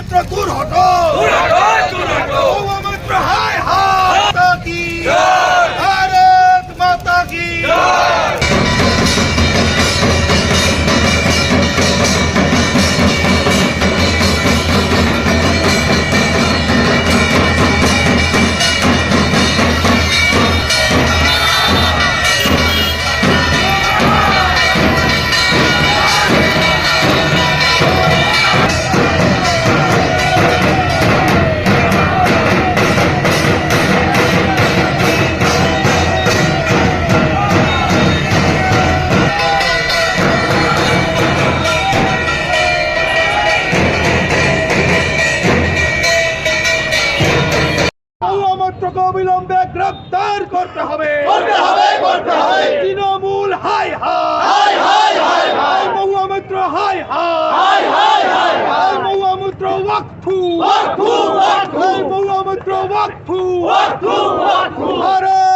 মহামন্ত্র দূর হটো অবিলম্বে গ্রেপ্তার করতে হবে। করতে হবে করতে হবে। তৃণমূল হাই হাই। হাই হাই হাই হাই। মহামন্ত্র হাই হাই। হাই হাই হাই মিত্র ওয়াকফু। ওয়াকফু, ওয়াকফু। মহামন্ত্র ওয়াকফু। ওয়াকফু, ওয়াকফু। ভারত